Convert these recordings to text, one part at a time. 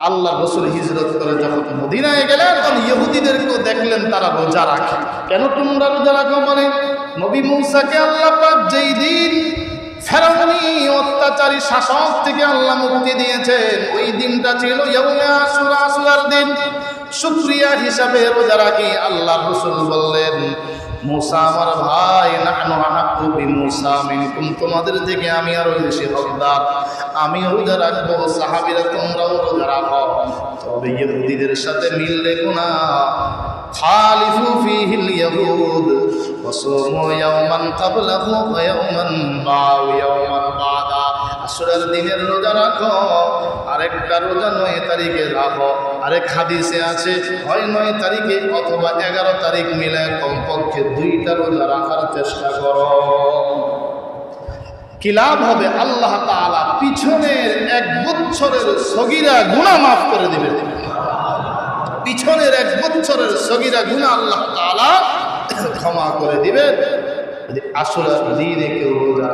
আল্লাহ রসুল হিজরত করে যখন মদিনায় গেলেন, তখন ইহুদিদেরকেও দেখলেন, তারা রোজা রাখে। কেন তোমরা রোজা রাখো বলে নবী মূসাকে আল্লাহ পাক যেই দিন অত্যাচারী শাসক থেকে আল্লাহ মুক্তি দিয়েছেন, ওই দিনটা ছিল আশুরার দিন। শুক্রিয়া হিসাবে রোজা রাখি, আল্লাহ রসুল বললেন মুসা আমার ভাই মিনকুম। তোমাদের থেকে আমি আরও বেশি হকদার। আমি রোজা রাখব, সাহাবীরা তোমরাও রোজা রাখো। তবে ইহুদিদের সাথে মিল রেখো না। খালিফু ফিহিল ইয়াহুদ। ওয়াসুমু ইয়াওমান ক্বাবলাহু ওয়া ইয়াওমান বাউ ইয়াওমান বাদা। আসরের দিনের রোজা রাখো, আরেকটা রোজা নয় তারিখে রাখো। আরেক হাদিসে আছে, হয় নয় তারিখে অথবা এগারো তারিখ মিলে কমপক্ষে দুইটা রোজা রাখার চেষ্টা করো। কি লাভ হবে? আল্লাহ তাআলা পিছনের এক বছরের সগিরা গুণা মাফ করে দিবে পিছনের এক বছরের সগিরা গুণা আল্লাহ তালা ক্ষমা করে দিবে আসলে দিনে কেউ রোজা।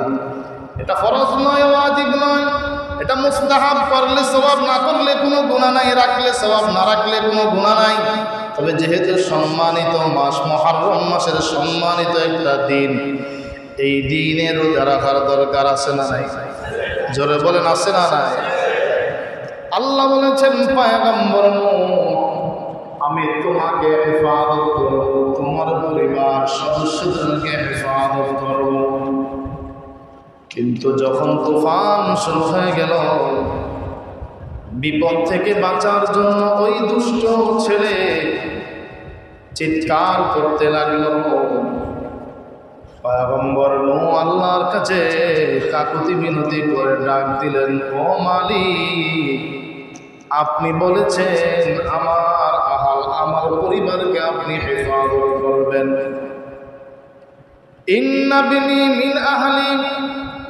এটা ফরজ নয়, ওয়াজিব নয়। এটা মুস্তাহাব করলে সবাব না করলে কোনো গুণা নাই, রাখলে সবাব না রাখলে কোনো গুণা নাই। তবে যেহেতু সম্মানিত মাস, মহারম মাসের সম্মানিত একটা দিন, এই দিনে রোজা রাখার দরকার আছে না নাই? জোরে বলেন, আছে না নাই? আল্লাহ বলেছেন, পায়গম্বর আমি তোমাকে হেফাজত করব, তোমার পরিবার সদস্যদেরকে হেফাজত করব। কিন্তু যখন তুফান শুরু হয়ে গেল, বিপদ থেকে বাঁচার জন্য ওই দুষ্ট ছেলে চিৎকার করতে লাগল। পয়গম্বর নূ আল্লাহর কাছে কাকুতি মিনতি করে ডাক দিলেন, ও মালিক, আপনি বলেছেন আমার আহাল, আমার পরিবারকে আপনি হেফাজত করবেন। ইন্নাবিনি মিন আহলি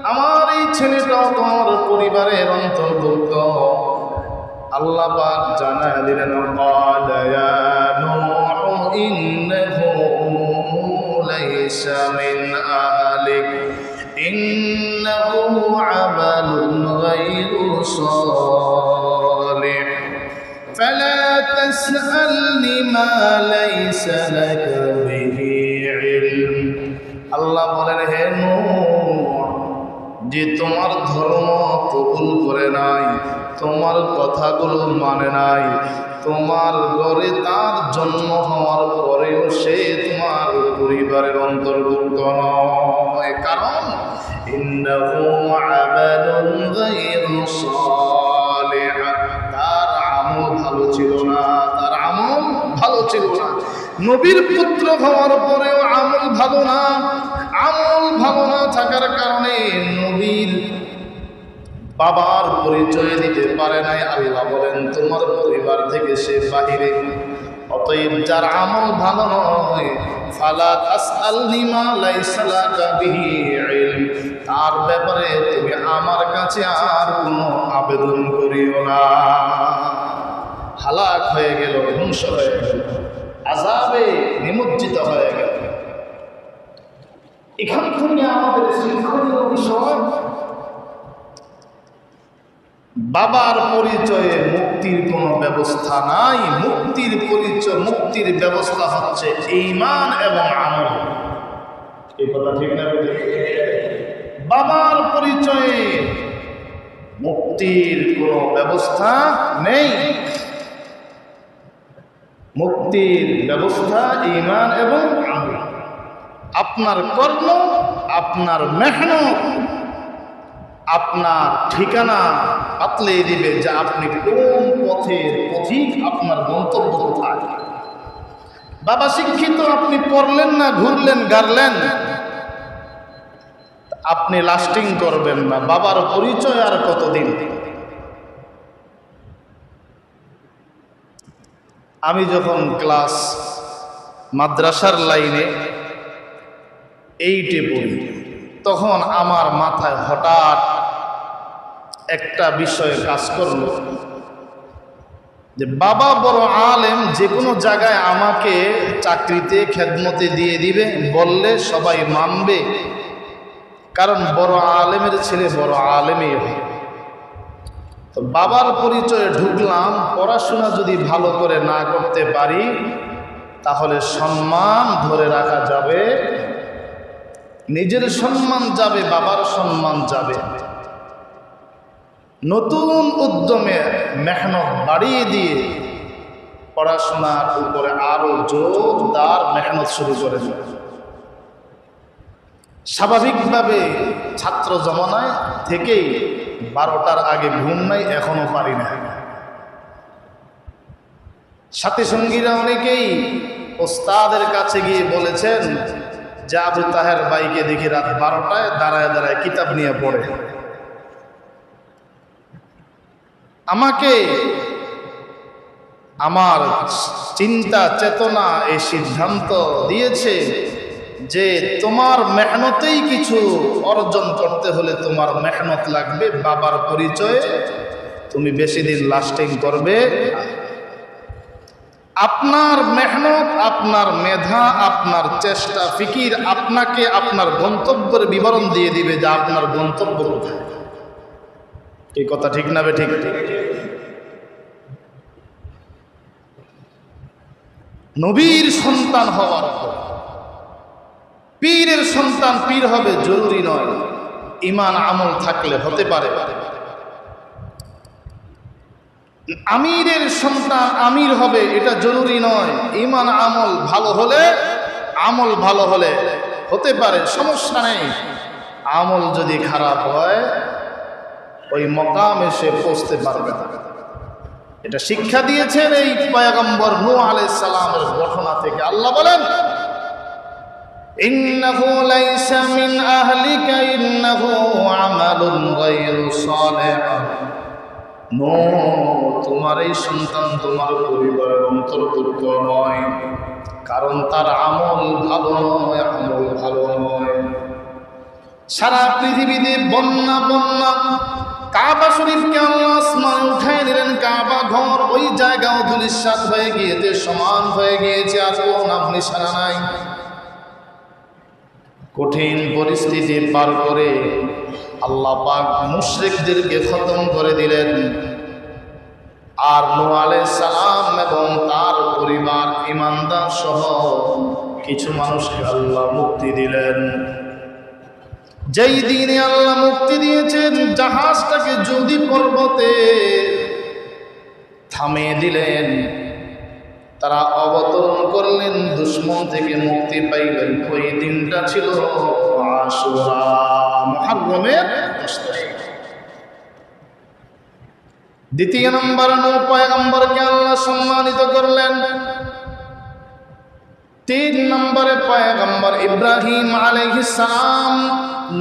আমার এই ছেলেটাও তোমার পরিবারের অন্তর্ভুক্ত আল্লাহ পাক জানায় দিলেন قال يا نوح إنه ليس من أهلك إنه عمل غير صالح فلا تسألني ما ليس لك যে তোমার ধর্ম কবুল করে নাই, তোমার কথাগুলো মানে নাই, তোমার ঘরে তার জন্ম হওয়ার পরেও সে তোমার পরিবারের অন্তর্ভুক্ত নয়। কারণ তার ভালো ছিল না, তার আমল ভালো ছিল না। নবীর পুত্র হওয়ার পরেও আমল ভালো না আমল ভালো না থাকার কারণে নবীর বাবার পরিচয় দিতে পারে নাই। আল্লাহ বলেন, তোমার পরিবার থেকে সে বাহিরে, অতএব যার আমল ভালো তার ব্যাপারে তুমি আমার কাছে আর কোনো আবেদন করিও না। হালাক হয়ে গেল, ধ্বংস হয়ে গেল আজাবে নিমজ্জিত হয়ে গেল। এখান থেকে আমাদের শিক্ষণীয় বিষয়, বাবার পরিচয়ে মুক্তির কোনো ব্যবস্থা নাই। মুক্তির পরিচয়, মুক্তির ব্যবস্থা হচ্ছে ইমান এবং আমল। এই কথা ঠিক না বাবার পরিচয়ে মুক্তির কোনো ব্যবস্থা নেই। মুক্তির ব্যবস্থা ইমান এবং আমল। আপনার কর্ম, আপনার মেহনত, আপনার ঠিকানা পাতলে দিবে যে আপনি কোন পথের পথিক আপনার গন্তব্য কোথায়। বাবা, শিক্ষিত, আপনি পড়লেন না, ঘুরলেন গারলেন আপনি লাস্টিং করবেন না, বাবার পরিচয় আর কতদিন? আমি যখন ক্লাস মাদ্রাসার লাইনে এইটে পড়ি। তখন আমার মাথায় হঠাৎ একটা বিষয় কাজ করল। যে বাবা বড় আলেম, যে কোনো জায়গায় আমাকে চাকরিতে, খেদমতে দিয়ে দিবে, বললে সবাই মানবে। কারণ বড় আলেমের ছেলে বড় আলেমই হয় তো বাবার পরিচয়ে ঢুকলাম, পড়াশোনা যদি ভালো করে না করতে পারি, তাহলে সম্মান ধরে রাখা যাবে নিজের সম্মান যাবে, বাবার সম্মান যাবে। নতুন উদ্যমে মেহনত বাড়িয়ে দিয়ে পড়াশোনার উপরে আরও জোরদার মেহনত শুরু করে স্বাভাবিকভাবে ছাত্র জমানায় থেকেই বারোটার আগে ঘুম নাই, এখনও পারি না সাথী সঙ্গীরা অনেকেই ওস্তাদের কাছে গিয়ে বলেছেন যে আবু তাহের বাইকে দেখি রাত বারোটায় দাঁড়ায় দাঁড়ায় কিতাব নিয়ে পড়ে। আমাকে আমার চিন্তা, চেতনা এই সিদ্ধান্ত দিয়েছে যে তোমার মেহনতেই কিছু অর্জন করতে হলে তোমার মেহনত লাগবে, বাবার পরিচয়ে। তুমি বেশি দিন লাস্টিং করবে। আপনার মেহনত, আপনার মেধা, আপনার চেষ্টা, ফিকির আপনাকে আপনার গন্তব্যের বিবরণ দিয়ে দিবে যে আপনার গন্তব্য কোথায় এই কথা ঠিক না বে ঠিক? নবীর সন্তান হওয়ার পর পীরের সন্তান পীর হবে জরুরি নয়। ইমান আমল থাকলে হতে পারে। আমিরের সন্তান আমির হবে, এটা জরুরি নয়। ইমান আমল ভালো হলে, আমল ভালো হলে হতে পারে, সমস্যা নেই। আমল যদি খারাপ হয়, ওই মকাম এসে পৌঁছতে পারবে না। এটা শিক্ষা দিয়েছেন এই পয়গম্বর নূহ আলাইহিস সালামের ঘটনা থেকে। আল্লাহ বলেন, ইন্নাহু লাইসা মিন আহলিকা, ইন্নাহু আমালুন গায়রু সালিহ। নো তোমার এই সন্তান তোমার পরিবারের অন্তর্ভুক্ত নয়। কারণ তার আমল ভালো নয়, আমল ভালো নয়। সারা পৃথিবীতে বন্যা বন্যা, কাবা শরীফকে আল্লাহ আসমানে উঠাই দিলেন। কাবা ঘর ওই জায়গাও ধুলিশ্বাস হয়ে গিয়েছে, সমান হয়ে গিয়েছে, আর নাম নিশানা নাই। কঠিন পরিস্থিতি পার করে আল্লাহ পাক মুশরিকদেরকে খতম করে দিলেন। আর আলাইহিস সালাম এবং তার পরিবার ইমানদার সহ কিছু মানুষকে আল্লাহ মুক্তি দিলেন। যেই দিনে আল্লাহ মুক্তি দিয়েছেন, জাহাজটাকে যদি পর্বতে থামিয়ে দিলেন। তারা অবতরণ করলেন, দুশ্মন থেকে মুক্তি পাইলেন। ওই দিনটা ছিল আশুরা মহারমের দ্বিতীয় নম্বর পয়গম্বরকে আল্লাহ সম্মানিত করলেন। তিন নম্বরে পয়গম্বর ইব্রাহিম আলাইহিস সালাম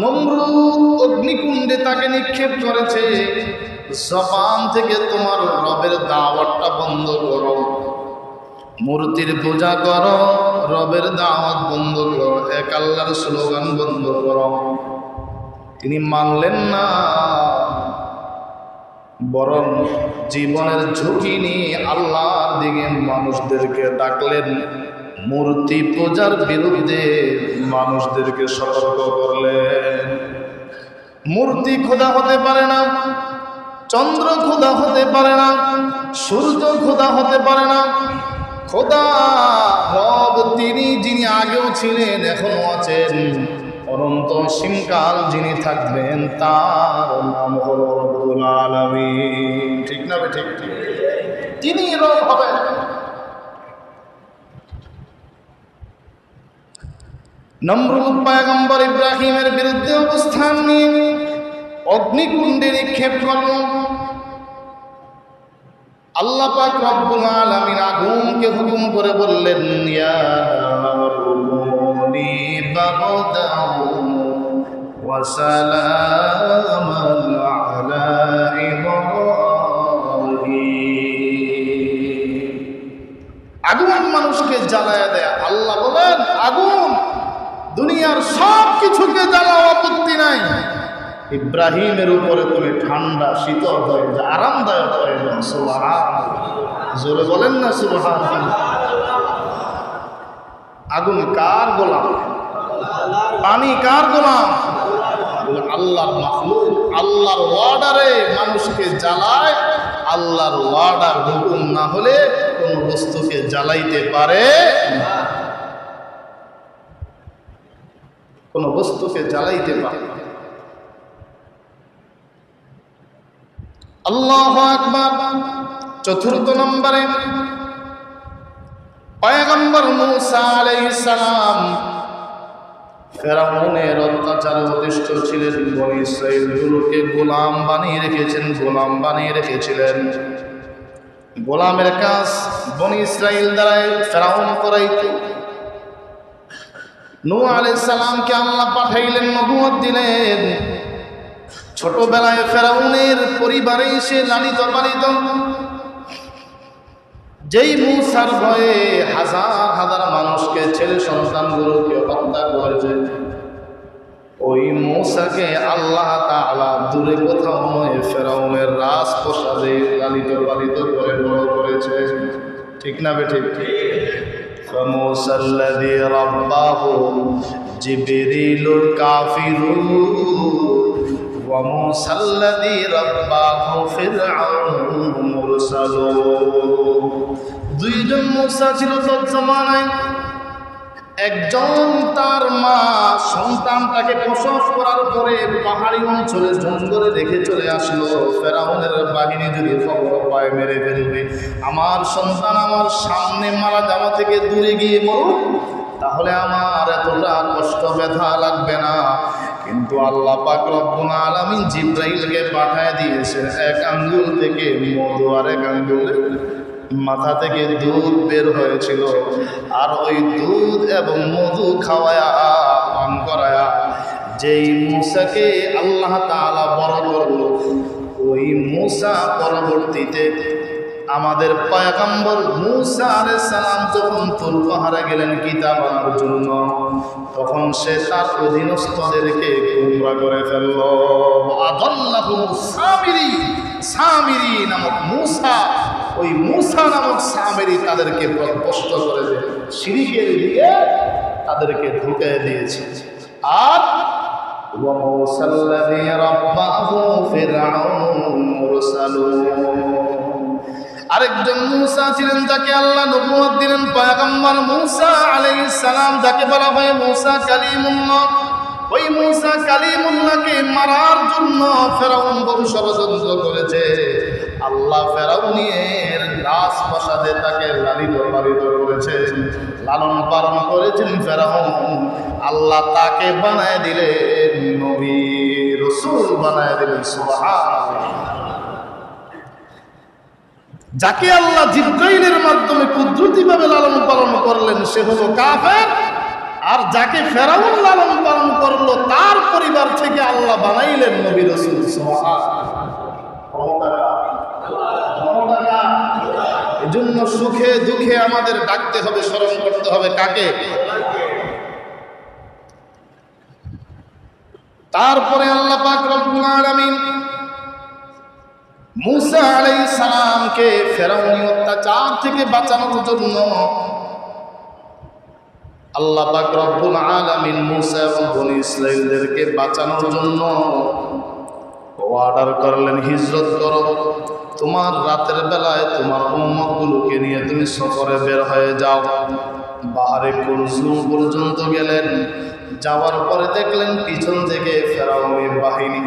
নমরুদ অগ্নিকুণ্ডে তাকে নিক্ষেপ করেছে। জবান থেকে তোমার রবের দাওয়াতটা বন্ধ করো। মূর্তির পূজা করো, রবের দাওয়াত বন্ধ করো, এক আল্লাহর স্লোগান বন্ধ করো। তিনি মানলেন না। বরং জীবনের ঝুঁকি নিয়ে আল্লাহর দিকে মানুষদেরকে ডাকলেন। মূর্তি পূজার বিরুদ্ধে মানুষদেরকে সতর্ক করলেন। মূর্তি খোদা হতে পারে না, চন্দ্র খোদা হতে পারে না, সূর্য খোদা হতে পারে না। খোদা রব তিনি, যিনি আগেও ছিলেন এখনও আছেন। অনন্ত সীমকাল যিনি থাকবেন, তার নাম হল রব্বুল ঠিক না ঠিক ঠিক? তিনি রব হবেন। নমরুদ পয়গম্বর ইব্রাহিমের বিরুদ্ধে অবস্থান নিয়ে অগ্নিকুণ্ডে নিক্ষেপ করল। আল্লাহ পাক রব্বুল আলামিন আগুনকে হুকুম করে বললেন, ইয়া বারদাও ওয়া সালামান আলা আগুন মানুষকে জ্বালায় দেয়, আল্লাহ বলেন, আগুন, দুনিয়ার সব কিছুকে জ্বালাও, আপত্তি নাই। ইব্রাহিমের উপরে তুমি ঠান্ডা, শীতল হয়ে যা, আরামদায়ক হয়ে যান সুবহান জোরে বলেন না সুবহান আগুন, কার গোলাম? পানি কার গোলাম? আল্লাহর মাহলুক আল্লাহর ওয়ার্ডারে মানুষকে জ্বালায়, আল্লাহর ওয়ার্ডার হুকুম না হলে কোন বস্তুকে জ্বালাইতে পারে কোন বস্তুকে জ্বালাইতে পারে। আল্লাহ আকবার, চতুর্থ নম্বরে পয়গম্বর মুসা আলাইহিস সালাম ফেরাউনের অত্যাচারে অতিষ্ঠ ছিলেন, বনি ইসরাইলগুলোকে গোলাম বানিয়ে রেখেছেন, গোলাম বানিয়ে রেখেছিলেন। গোলামের কাজ বনি ইসরাইল দ্বারাই ফেরাউন করাইত। নূ আলাইহিস সালামকে আল্লাহ পাঠাইলেন নবুয়ত দিলেন। ছোটবেলায় ফেরাউনের পরিবারে সে লালিত পালিত যেই মূসার ভয়ে হাজার হাজার মানুষকে ছেলে সন্তানগুলোকে হত্যা করেছে ওই মূসাকে আল্লাহ তাআলা দূরে কোথাও নয় ফেরাউনের রাজপ্রসাদে লালিত পালিত করে বড় করেছে ঠিক না বে ঠিক فموسى الذي رباه جبريل الكافر وموسى الذي رباه فرعون مرسل দুইজন মূসা ছিল তৎ জমানায় একজন তার মা সন্তানটাকে প্রসব করার পরে পাহাড়ি অঞ্চলে জঙ্গলে রেখে চলে আসলো ফেরাউনের বাহিনী যদি খবর পায় মেরে ফেলবে আমার সন্তান আমার সামনে মারা যাওয়া থেকে দূরে গিয়ে মরুক তাহলে আমার এতটা কষ্ট ব্যথা লাগবে না কিন্তু আল্লাহ পাক রব্বুল আলামিন জিব্রাইলকে পাঠায় দিয়েছেন এক আঙ্গুল থেকে মধু আর এক আঙ্গুলে। মাথা থেকে দুধ বের হয়েছিল। আর ওই দুধ এবং মধু খাওয়ায়া, পান করায়া যেই মূসাকে আল্লাহ তাআলা বড় করল, ওই মূসা পরবর্তীতে আমাদের পয়গম্বর মূসা আলাইহিস সালাম যখন তুল পাহাড়ে গেলেন কিতাব আনার জন্য তখন সে তার অধীনস্থদেরকে গুমরা করে ফেলল। সামিরি সামিরি নামক মুসা, ওই মুসা নামক সামিরি তাদেরকে প্রস্ত করে দেয় সিঁড়িকে দিয়ে তাদেরকে ঢুকে দিয়েছে। আর আরেকজন মুসা ছিলেন তাকে আল্লাহ নবুয়াদ দিলেন, পয়গম্বর মুসা সালাম, যাকে বলা হয় মুসা কালিমুল্লাহ। ওই মুসা কালিমুল্লাহকে মারার জন্য ফেরাউন বহু ষড়যন্ত্র করেছে। আল্লাহ ফেরাউনের রাজপ্রাসাদে তাকে লালিত পালিত করেছেন লালন পালন করেছেন ফেরাউন। আল্লাহ তাকে বানায় দিলেন নবী, রসুল বানায় দিলেন, সুবহানাল্লাহ। যাকে আল্লাহ জিব্রাইলের মাধ্যমে কুদরতিভাবে লালন পালন করলেন, সে হলো কাফের। আর যাকে ফেরাউন লালন পালন করল, তার পরিবার থেকে আল্লাহ বানাইলেন নবী রসুল সুখে দুঃখে আমাদের ডাকতে হবে, স্মরণ করতে হবে কাকে? তারপরে আল্লাহ পাক রব্বুল মুসা আলাইহিস সালামকে ফেরাউনি অত্যাচার থেকে বাঁচানোর জন্য আল্লাহ পাক রব্বুল আলামিন মুসা এবং বনি ইসরাইলদেরকে বাঁচানোর জন্য অর্ডার করলেন হিজরত করো। তোমার রাতের বেলায় তোমার উম্মতগুলোকে নিয়ে তুমি সফরে বের হয়ে যাও। বাহারে কুলসুম পর্যন্ত গেলেন। যাওয়ার পরে দেখলেন পিছন থেকে ফেরাউনি বাহিনী।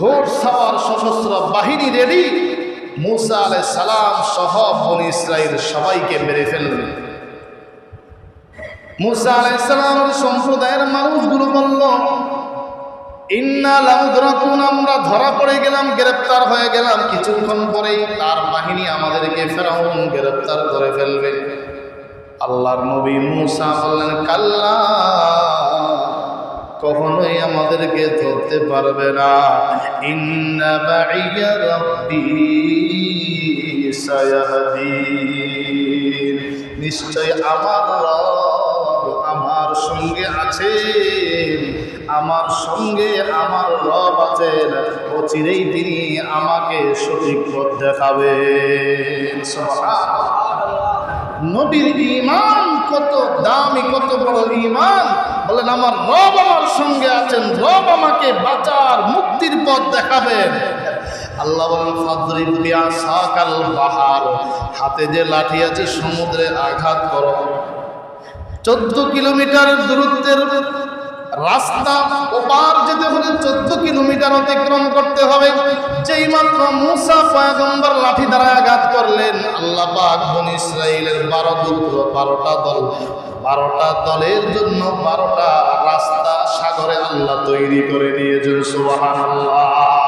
ঘোর সাওয়ার সশস্ত্র বাহিনী রেডি মুসা আলাই সালাম সহ বনি ইসরাইল সবাইকে মেরে ফেললেন। মুসা বলল, ইন্না আমরা ধরা পড়ে গেলাম, গ্রেপ্তার হয়ে গেলাম। কিছুক্ষণ পরেই তার বাহিনী আমাদেরকে করে ফেলবে। নবী মুসা কাল্লা, কখনোই আমাদেরকে ধরতে পারবে না। নিশ্চয় আমার সঙ্গে আছেন আমার সঙ্গে আমার রব আছেন অচিরেই তিনি আমাকে সঠিক পথ সুবহানাল্লাহ। নবীর ইমান কত দামি, কত বড় ইমান বলেন, আমার রব আমার সঙ্গে আছেন। রব আমাকে বাঁচার মুক্তির পথ দেখাবেন আল্লাহ বলেন, ফাদরিব বিআসাকাল বাহার। হাতে যে লাঠি আছে, সমুদ্রে আঘাত করো। চোদ্দ কিলোমিটার দূরত্বের রাস্তা ওপার যেতে হলে চোদ্দ কিলোমিটার অতিক্রম করতে হবে। যেই মাত্র মুসা পয়গম্বর লাঠি দ্বারা আঘাত করলেন, আল্লাহ পাক বন ইসরায়েলের বারো দুর্গ, বারোটা দল, বারোটা দলের জন্য বারোটা রাস্তা সাগরে আল্লাহ তৈরি করে দিয়েছেন, সুবহানাল্লাহ।